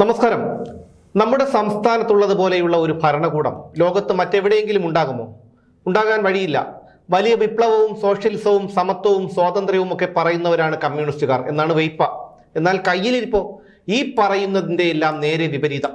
നമസ്കാരം. നമ്മുടെ സംസ്ഥാനത്തുള്ളതുപോലെയുള്ള ഒരു ഭരണകൂടം ലോകത്ത് മറ്റെവിടെയെങ്കിലും ഉണ്ടാകുമോ? ഉണ്ടാകാൻ വഴിയില്ല. വലിയ വിപ്ലവവും സോഷ്യലിസവും സമത്വവും സ്വാതന്ത്ര്യവും ഒക്കെ പറയുന്നവരാണ് കമ്മ്യൂണിസ്റ്റുകാർ എന്നാണ് വെയ്പ്പ എന്നാൽ കയ്യിലിരിപ്പോ ഈ പറയുന്നതിന്റെ എല്ലാം നേരെ വിപരീതം.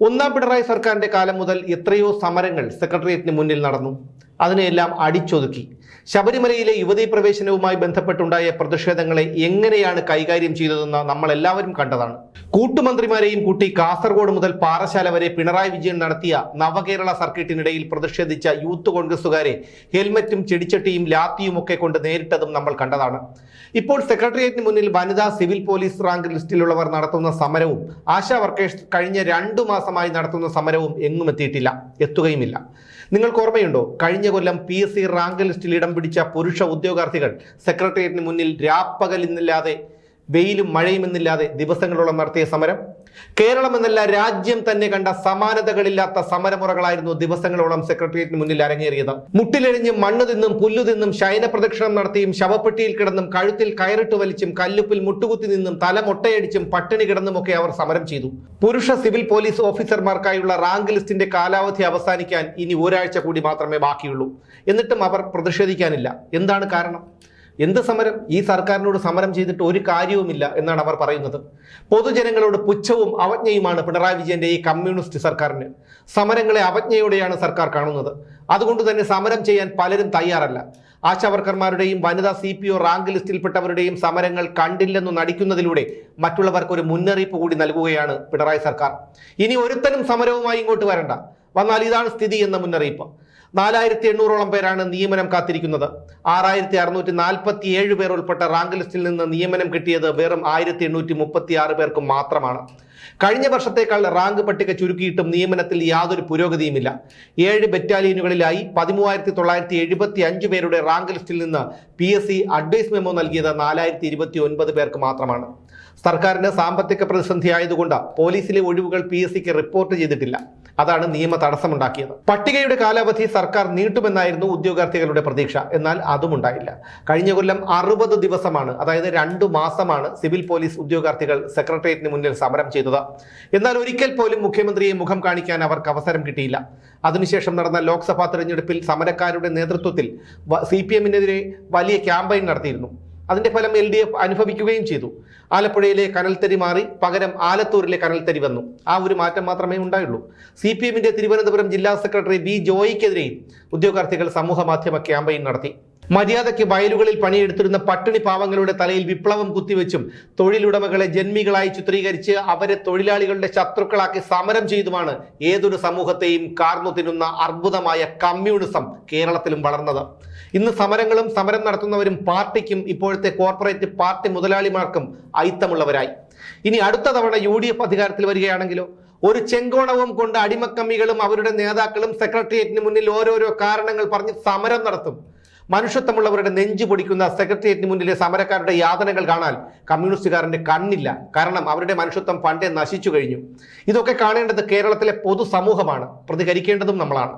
ഒന്നാം പിണറായി സർക്കാരിന്റെ കാലം മുതൽ എത്രയോ സമരങ്ങൾ സെക്രട്ടേറിയറ്റിന് മുന്നിൽ നടന്നു. അതിനെയെല്ലാം അടിച്ചൊതുക്കി. ശബരിമലയിലെ യുവതീ പ്രവേശനവുമായി ബന്ധപ്പെട്ടുണ്ടായ പ്രതിഷേധങ്ങളെ എങ്ങനെയാണ് കൈകാര്യം ചെയ്തതെന്ന് നമ്മൾ എല്ലാവരും കണ്ടതാണ്. കൂട്ടുമന്ത്രിമാരെയും കൂട്ടി കാസർഗോഡ് മുതൽ പാറശാല വരെ പിണറായി വിജയൻ നടത്തിയ നവകേരള സർക്കിട്ടിനിടയിൽ പ്രതിഷേധിച്ച യൂത്ത് കോൺഗ്രസുകാരെ ഹെൽമറ്റും ചെടിച്ചട്ടിയും ലാത്തിയും ഒക്കെ കൊണ്ട് നേരിട്ടതും നമ്മൾ കണ്ടതാണ്. ഇപ്പോൾ സെക്രട്ടേറിയറ്റിന് മുന്നിൽ വനിതാ സിവിൽ പോലീസ് റാങ്ക് ലിസ്റ്റിലുള്ളവർ നടത്തുന്ന സമരവും ആശാ വർക്കേഴ്സ് കഴിഞ്ഞ രണ്ടു മാസമായി നടത്തുന്ന സമരവും എങ്ങും എത്തിയിട്ടില്ല. എത്തുകയുമില്ല. നിങ്ങൾക്ക് ഓർമ്മയുണ്ടോ? കഴിഞ്ഞ കൊല്ലം പി എസ് സി റാങ്ക് ലിസ്റ്റിൽ ഇടം പിടിച്ച പുരുഷ ഉദ്യോഗാർത്ഥികൾ സെക്രട്ടേറിയറ്റിന് മുന്നിൽ രാപ്പകലിന്നില്ലാതെ വെയിലും മഴയുമെന്നില്ലാതെ ദിവസങ്ങളോളം നടത്തിയ സമരം കേരളം എന്നല്ല രാജ്യം തന്നെ കണ്ട സമാനതകളില്ലാത്ത സമരമുറകളായിരുന്നു ദിവസങ്ങളോളം സെക്രട്ടേറിയറ്റിന് മുന്നിൽ അരങ്ങേറിയത്. മുട്ടിലെഴിഞ്ഞ് മണ്ണ് തിന്നും പുല്ലു തിന്നും ശയന പ്രദക്ഷിണം നടത്തിയും ശവപ്പെട്ടിയിൽ കിടന്നും കഴുത്തിൽ കയറിട്ട് വലിച്ചും കല്ലുപ്പിൽ മുട്ടുകുത്തി നിന്നും തല മുട്ടയടിച്ചും പട്ടിണി കിടന്നുമൊക്കെ അവർ സമരം ചെയ്തു. പുരുഷ സിവിൽ പോലീസ് ഓഫീസർമാർക്കായുള്ള റാങ്ക് ലിസ്റ്റിന്റെ കാലാവധി അവസാനിക്കാൻ ഇനി ഒരാഴ്ച കൂടി മാത്രമേ ബാക്കിയുള്ളൂ. എന്നിട്ടും അവർ പ്രതിഷേധിക്കാനില്ല. എന്താണ് കാരണം? എന്ത് സമരം? ഈ സർക്കാരിനോട് സമരം ചെയ്തിട്ട് ഒരു കാര്യവുമില്ല എന്നാണ് അവർ പറയുന്നത്. പൊതുജനങ്ങളോട് പുച്ഛവും അവജ്ഞയുമാണ് പിണറായി വിജയന്റെ ഈ കമ്മ്യൂണിസ്റ്റ് സർക്കാരിന്. സമരങ്ങളെ അവജ്ഞയോടെയാണ് സർക്കാർ കാണുന്നത്. അതുകൊണ്ട് തന്നെ സമരം ചെയ്യാൻ പലരും തയ്യാറല്ല. ആശാവർക്കർമാരുടെയും വനിതാ സി പി ഒ റാങ്ക് ലിസ്റ്റിൽപ്പെട്ടവരുടെയും സമരങ്ങൾ കണ്ടില്ലെന്നു നടിക്കുന്നതിലൂടെ മറ്റുള്ളവർക്ക് ഒരു മുന്നറിയിപ്പ് കൂടി നൽകുകയാണ് പിണറായി സർക്കാർ. ഇനി ഒരുത്തനും സമരവുമായി ഇങ്ങോട്ട് വരണ്ട. വന്നാൽ ഇതാണ് സ്ഥിതി എന്ന മുന്നറിയിപ്പ്. നാലായിരത്തി എണ്ണൂറോളം പേരാണ് നിയമനം കാത്തിരിക്കുന്നത്. ആറായിരത്തി അറുന്നൂറ്റി നാൽപ്പത്തി ഏഴ് പേർ ഉൾപ്പെട്ട റാങ്ക് ലിസ്റ്റിൽ നിന്ന് നിയമനം കിട്ടിയത് വെറും ആയിരത്തി എണ്ണൂറ്റി മുപ്പത്തി ആറ് പേർക്ക് മാത്രമാണ്. കഴിഞ്ഞ വർഷത്തേക്കാൾ റാങ്ക് പട്ടിക ചുരുക്കിയിട്ടും നിയമനത്തിൽ യാതൊരു പുരോഗതിയുമില്ല. ഏഴ് ബറ്റാലിയനുകളിലായി പതിമൂവായിരത്തി തൊള്ളായിരത്തി എഴുപത്തി അഞ്ച് പേരുടെ റാങ്ക് ലിസ്റ്റിൽ നിന്ന് P S C advice memo നൽകിയത് നാലായിരത്തി ഇരുപത്തി ഒൻപത് പേർക്ക് മാത്രമാണ് സർക്കാരിന് സാമ്പത്തിക പ്രതിസന്ധി ആയതുകൊണ്ട് പോലീസിലെ ഒഴിവുകൾ പി എസ് സിക്ക് റിപ്പോർട്ട് ചെയ്തിട്ടില്ല. അതാണ് നിയമ തടസ്സമുണ്ടാക്കിയത്. പട്ടികയുടെ കാലാവധി സർക്കാർ നീട്ടുമെന്നായിരുന്നു ഉദ്യോഗാർത്ഥികളുടെ പ്രതീക്ഷ. എന്നാൽ അതും ഉണ്ടായില്ല. കഴിഞ്ഞ കൊല്ലം അറുപത് ദിവസമാണ് അതായത് രണ്ടു മാസമാണ് സിവിൽ പോലീസ് ഉദ്യോഗാർത്ഥികൾ സെക്രട്ടേറിയറ്റിന് മുന്നിൽ സമരം ചെയ്തത്. എന്നാൽ ഒരിക്കൽ പോലും മുഖ്യമന്ത്രിയെ മുഖം കാണിക്കാൻ അവർക്ക് അവസരം കിട്ടിയില്ല. അതിനുശേഷം നടന്ന ലോക്സഭാ തെരഞ്ഞെടുപ്പിൽ സമരക്കാരുടെ നേതൃത്വത്തിൽ സി പി എമ്മിനെതിരെ വലിയ ക്യാമ്പയിൻ നടത്തിയിരുന്നു. അതിന്റെ ഫലം എൽ ഡി എഫ് അനുഭവിക്കുകയും ചെയ്തു. ആലപ്പുഴയിലെ കനൽത്തരി മാറി പകരം ആലത്തൂരിലെ കനൽത്തരി വന്നു. ആ ഒരു മാറ്റം മാത്രമേ ഉണ്ടായുള്ളൂ. സി പി എമ്മിന്റെ തിരുവനന്തപുരം ജില്ലാ സെക്രട്ടറി ബി ജോയിക്കെതിരെയും ഉദ്യോഗാർത്ഥികൾ സമൂഹ മാധ്യമ ക്യാമ്പയിൻ നടത്തി. മര്യാദയ്ക്ക് വയലുകളിൽ പണിയെടുത്തിരുന്ന പട്ടിണി പാവങ്ങളുടെ തലയിൽ വിപ്ലവം കുത്തിവെച്ചും തൊഴിലുടമകളെ ജന്മികളായി ചിത്രീകരിച്ച് അവരെ തൊഴിലാളികളുടെ ശത്രുക്കളാക്കി സമരം ചെയ്തുമാണ് ഏതൊരു സമൂഹത്തെയും കാർന്നു തിന്നുന്ന അർബുദമായ കമ്മ്യൂണിസം കേരളത്തിലും വളർന്നത്. ഇന്ന് സമരങ്ങളും സമരം നടത്തുന്നവരും പാർട്ടിക്കും ഇപ്പോഴത്തെ കോർപ്പറേറ്റ് പാർട്ടി മുതലാളിമാർക്കും ഐത്തമുള്ളവരായി ഇനി അടുത്ത തവണ യു ഡി എഫ് അധികാരത്തിൽ വരികയാണെങ്കിലോ? ഒരു ചെങ്കോണവും കൊണ്ട് അടിമക്കമ്മികളും അവരുടെ നേതാക്കളും സെക്രട്ടേറിയറ്റിന് മുന്നിൽ ഓരോരോ കാരണങ്ങൾ പറഞ്ഞ് സമരം നടത്തും. മനുഷ്യത്വമുള്ളവരുടെ നെഞ്ചു പൊടിക്കുന്ന സെക്രട്ടേറിയറ്റിന് മുന്നിലെ സമരക്കാരുടെ യാതനകൾ കാണാൻ കമ്മ്യൂണിസ്റ്റുകാരന്റെ കണ്ണില്ല. കാരണം അവരുടെ മനുഷ്യത്വം പണ്ടേ നശിച്ചു കഴിഞ്ഞു. ഇതൊക്കെ കാണേണ്ടത് കേരളത്തിലെ പൊതുസമൂഹമാണ്. പ്രതികരിക്കേണ്ടതും നമ്മളാണ്.